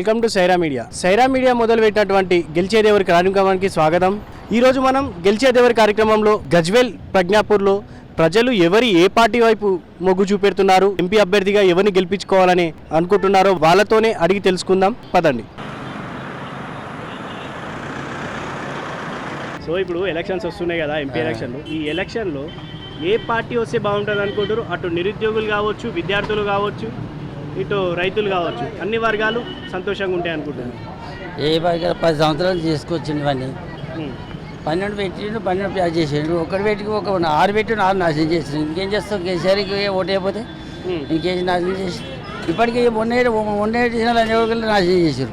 Welcome to Saira media. Saira media మొదలుపెట్టినటువంటి గెలిచేదేవరి కార్యక్రమానికి స్వాగతం. ఈరోజు మనం గెలిచేదేవరి కార్యక్రమంలో గజ్వెల్ ప్రజ్ఞాపూర్లో ప్రజలు ఎవరి ఏ పార్టీ వైపు మొగ్గు చూపెడుతున్నారు ఎంపీ అభ్యర్థిగా ఎవరిని గెలిపించుకోవాలని అనుకుంటున్నారో వాళ్ళతోనే అడిగి తెలుసుకుందాం. పదండి. సో ఇప్పుడు ఎలక్షన్స్ వస్తున్నాయి కదా ఎంపీ ఎలక్షన్లు. ఈ ఎలక్షన్లో ఏ పార్టీ వస్తే బాగుంటుంది అనుకుంటారు అటు నిరుద్యోగులు కావచ్చు విద్యార్థులు కావచ్చు ఇటు రైతులు కావచ్చు. అన్ని వర్గాలు సంతోషంగా ఉంటాయి అనుకుంటున్నారు ఏ పది పది సంవత్సరాలు చేసుకొచ్చిండు ఇవన్నీ ఉమ్. పన్నెండు పెట్టిండు పన్నెండు ప్యాక్ చేసిండు. ఒకటి పెట్టి ఒక ఆరు పెట్టి ఆరు నాశనం చేసిండు. ఇంకేం చేస్తావు? కేసీఆర్కి ఓటు అయిపోతే ఉమ్. ఇంకేం నాశనం చేసి ఇప్పటికీ మొన్న మొన్న చేసిన నాశనం చేసారు.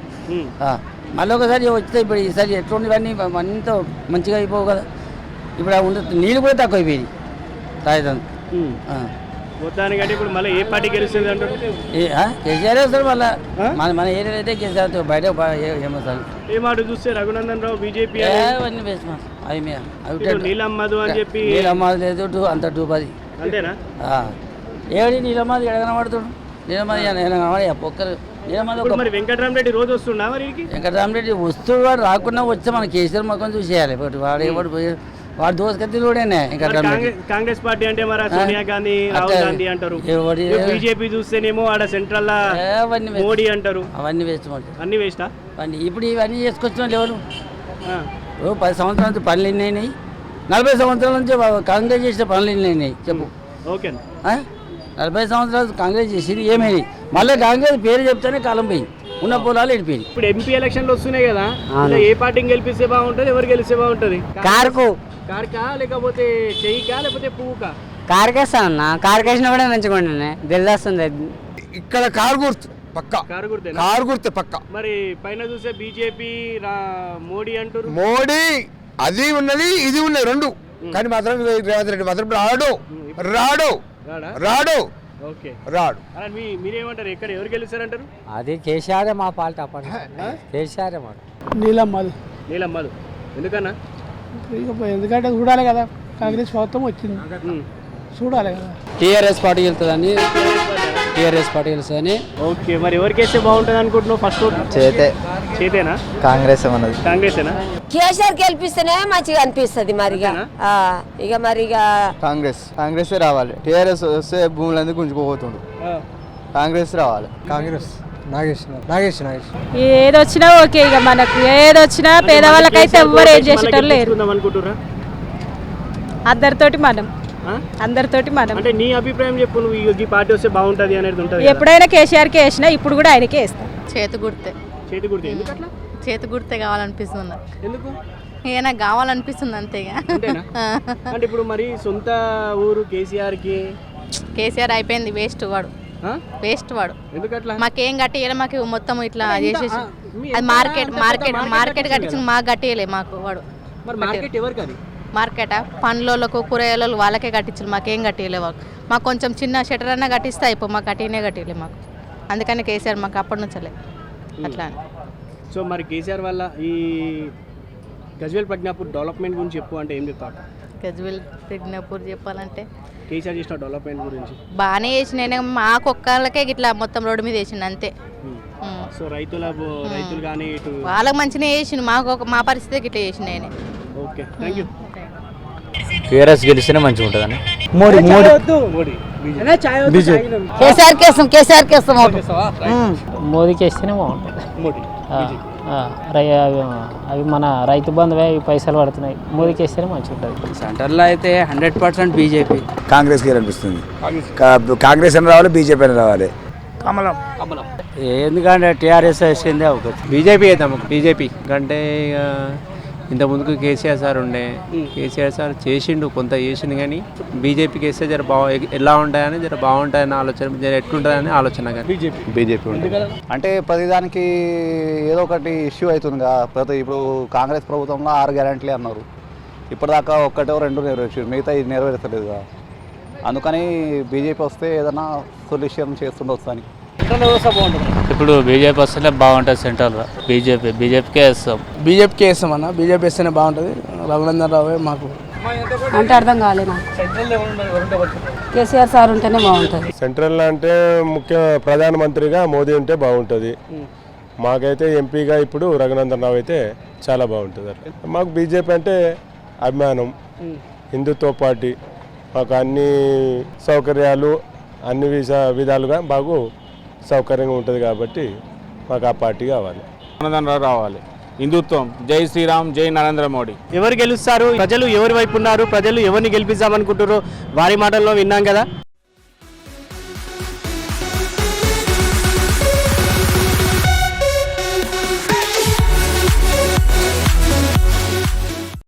మళ్ళీ ఒకసారి వస్తే ఇప్పుడు ఈసారి ఎట్లుండి ఇవన్నీ అంతా మంచిగా అయిపోవు కదా. ఇప్పుడు ఉండ నీళ్ళు కూడా తక్కువ అయిపోయింది ఉమ్. మొత్తానికంటే ఇప్పుడు మళ్ళీ ఏ పార్టీ గెలుస్తుంది అంటారు? కేసీఆర్ మళ్ళీ? మన మన ఏరియాలో అయితే కేసీఆర్ బయట ఏమవుతాను ఏ మాట చూస్తే రఘునందన్ రావు బీజేపీ అవన్నీ వేస్ట్ మాట అవి మీ- అవి ఇటు నీలం మధు అని చెప్పి నీలమ్మాది లేదు టూ అంత టూ పది. అంతేనా? ఆ. ఏడి నీలమ్మాది కనబడుతుడు? నీలమ్మాది కనబడి పొక్కరు నీలమ్మాది ఇప్పుడు ఒక మరి వెంకటరామరెడ్డి రోజు మరి ఈడికి? వెంకటరామరెడ్డి వస్తుడు వాడు రాకుండా వచ్చి మన కేసీఆర్ ముఖం చూసేయాలి. వాడు ఎవడు పోయి వాడు దోసుకత్తి మరి వెంకటరామరెడ్డి కాంగ్రెస్ పార్టీ అంటే మరి సోనియా గాంధీ రాహుల్ గాంధీ అంటారు. బీజేపీ చూస్తేనేమో ఆడ సెంట్రల్. మోడీ అంటారు. అవన్నీ వేస్ట్ అన్ని వేస్టా? అవన్నీ ఇప్పుడు ఇవన్నీ చేసుకొచ్చిన ఎవరు? పది సంవత్సరాల నుంచి పనులు ఎన్ని అయినాయి. నలభై సంవత్సరాల నుంచి కాంగ్రెస్ చేసిన పనులు ఎన్ని అయినాయి. చెప్పు. ఓకే? నలభై సంవత్సరాలు కాంగ్రెస్ చేసింది ఏమైంది? మళ్ళీ కాంగ్రెస్ పేరు చెప్తేనే కాలం పోయింది. ఉన్న పొలాలు వెళ్ళిపోయింది ఇప్పుడు ఎంపీ ఎలక్షన్లు వస్తున్నాయి కదా. ఏ పార్టీని గెలిపిస్తే బాగుంటుంది ఎవరు గెలిస్తే బాగుంటుంది? కారుకు. కార్కా లేకపోతే చెయ్యికా లేకపోతే పువ్వుకా? కారుకేస్తా అన్న కారుకేసిన కూడా మంచిగా ఉండే దిల్దాస్తుంది ఇక్కడ కారు గుర్తు పక్క. కారు గుర్తేనా? కారు గుర్తు పక్క. మరి పైన చూస్తే బీజేపీ మోడీ అంటారు మోడీ అది ఉన్నది ఇది ఉన్నది రెండు. కానీ మాత్రం రేవంత్ రెడ్డి మాత్రం రాడు. రాడు. రాడా? రాడు. ఓకే. రాడు. అలా మీ మీరేమంటారు? ఎక్కడ ఎవరు గెలుస్తారంటారు? అది కేసీఆర్ మా పాలిట అప్పటి కేసీఆర్ మాట నీలమ్మది నీలం మధు ఎందుకన్నా? ఇక ఎందుకంటే చూడాలి కదా కాంగ్రెస్ ప్రభుత్వం వచ్చింది. చూడాలి కదా. టీఆర్ఎస్ పార్టీ వెళ్తుందని టీఆర్ఎస్ పార్టీ వెళ్తుందని ఓకే మరి ఎవరికి వేస్తే బాగుంటుంది అనుకుంటున్నావు ఫస్ట్ చేతే. చేతేనా? కాంగ్రెస్ ఏమన్నది? కాంగ్రెసేనా? కేసీఆర్ గెలిపిస్తేనే మంచిగా అనిపిస్తుంది మరి ఇక. ఆ, ఇక మరి ఇక కాంగ్రెస్ కాంగ్రెస్ రావాలి. టీఆర్ఎస్ వస్తే భూములన్నీ గుంజుకోబోతుండు కాంగ్రెస్ రావాలి. కాంగ్రెస్. నాగేష్ నాగేష్ నాగేష్ ఏదొచ్చినా ఓకే ఇక మనకు. ఏదొచ్చినా పేదవాళ్ళకైతే ఎవ్వరు ఏం చేసేటోళ్ళు లేరు. అనుకుంటురా అందరితోటి మనం. ఆ? అందరితోటి మనం. అంటే నీ అభిప్రాయం చెప్పు నువ్వు ఈ- పార్టీ వస్తే బాగుంటుంది అనేది ఉంటుంది. ఎప్పుడైనా కేసీఆర్కి వేసినా ఇప్పుడు కూడా ఆయనకే వేస్తాం. చేతి గుర్తే. చేతి గుర్తు. ఎందుకు అట్లా చేతి గుర్తే కావాలనిపిస్తుంది నాకు. ఎందుకు? నాకు కావాలనిపిస్తుంది అంతేగా అంటే ఇప్పుడు మరి సొంత ఊరు కేసీఆర్కి కేసీఆర్ అయిపోయింది వేస్ట్ వాడు? వేస్ట్ వాడు. మాకేం కట్టియలే మాకు మొత్తం ఇట్లా చేసేసి. అది మార్కెట్ మార్కెట్ మార్కెట్ మార్కెట్ కట్టించి మాకు కట్టియలే మాకు వాడు. మరి మార్కెట్ పండ్లకు కూరగాయలు వాళ్ళకే కట్టించారు మాకేం కట్టియలే వాళ్ళు మాకు కొంచెం చిన్న షటర్ అన్నా కట్టిస్తే అయిపో మాకు కట్టినే కట్టియలే మాకు. అందుకని కేసీఆర్ మాకు అప్పటి నుంచలే అట్లా. సో మరి కేసీఆర్ వల్ల ఈ గజ్వేల్ ప్రజ్ఞాపూర్ డెవలప్మెంట్ గురించి చెప్పు అంటే ఏం చెప్తావు? గజ్వెల్ ప్రజ్ఞాపూర్ చెప్పాలంటే కేసీఆర్ చేసిన డెవలప్మెంట్ గురించి. బాగానే చేసిన మాకు ఒక్కళ్ళకే ఇట్లా మొత్తం రోడ్డు మీద వేసిండు అంతే. ఉమ్. ఉమ్. సో రైతుల బో- రైతులు కానీ ఇటు వాళ్ళకి మంచిగా చేసిండు. మాకు ఒక మా పరిస్థితి ఇట్లా ఓకే థ్యాంక్ యూ టీఆర్ఎస్ గెలిస్తేనే మంచిగా ఉంటుందని మోడీ. మోడీ మోడీ కేసీఆర్ కేస్తాం కేసీఆర్ కేస్తాం ఓటు మోదీకి వేస్తేనే బాగుంటుంది. మోడీ అవి మన రైతు బంధువే అవి పైసలు పడుతున్నాయి. మోదీకి వేస్తేనే మంచిగా ఉంటుంది సెంటర్లో అయితే హండ్రెడ్ పర్సెంట్ బీజేపీ. కాంగ్రెస్ అనిపిస్తుంది. కాంగ్రెస్. అని రావాలి బీజేపీ అని రావాలి. ఎందుకంటే టీఆర్ఎస్ వేసిందే అవకాశం బీజేపీ అవుతాం బీజేపీ. అంటే ఇక ఇంత ముందుకు కేసీఆర్ సార్ ఉండే. కేసీఆర్ సార్ చేసిండు కొంత చేసిండు కానీ బీజేపీకి వేస్తే జర బాగా ఎలా ఉంటాయని జర బాగుంటాయని ఆలోచన జర ఎట్లుంటుందని ఆలోచన కానీ బీజేపీ. బీజేపీ అంటే ప్రతిదానికి ఏదో ఒకటి ఇష్యూ అవుతుంది కదా. ప్రతి ఇప్పుడు కాంగ్రెస్ ప్రభుత్వంలో ఆరు గ్యారంటీలే అన్నారు. ఇప్పటిదాకా ఒక్కటో రెండు నెరవేర్చారు మిగతా ఇది నెరవేర్చలేదు కదా. అందుకని బీజేపీ వస్తే ఏదైనా సొల్యూషన్ చేస్తుండొచ్చు అని ఇప్పుడు బీజేపీ వస్తేనే బాగుంటుంది సెంట్రల్ బీజేపీ బీజేపీకే వేస్తాం. బీజేపీకి వేస్తామన్నా బీజేపీ వేస్తేనే బాగుంటుంది. రఘునందన్ రావే మాకు అంటే అర్థం కాలే నాకు. కేసీఆర్ సార్ ఉంటేనే బాగుంటుంది. సెంట్రల్ అంటే ముఖ్య ప్రధానమంత్రిగా మోదీ ఉంటే బాగుంటుంది. మాకైతే ఎంపీగా ఇప్పుడు రఘునందన్ రావు అయితే చాలా బాగుంటుంది మాకు బీజేపీ అంటే అభిమానం. హిందుత్వ పార్టీ. మాకు అన్ని సౌకర్యాలు అన్ని విధ విధాలుగా బాగు సౌకర్యంగా ఉంటుంది కాబట్టి మాకు ఆ పార్టీ కావాలి. ఆనందరావు రావాలి. హిందుత్వం. జై శ్రీరామ్ జై నరేంద్ర మోడీ. ఎవరు గెలుస్తారు? ప్రజలు ఎవరి వైపు ఉన్నారు? ప్రజలు ఎవరిని గెలిపిద్దామనుకుంటారో వారి మాటల్లో విన్నాం కదా?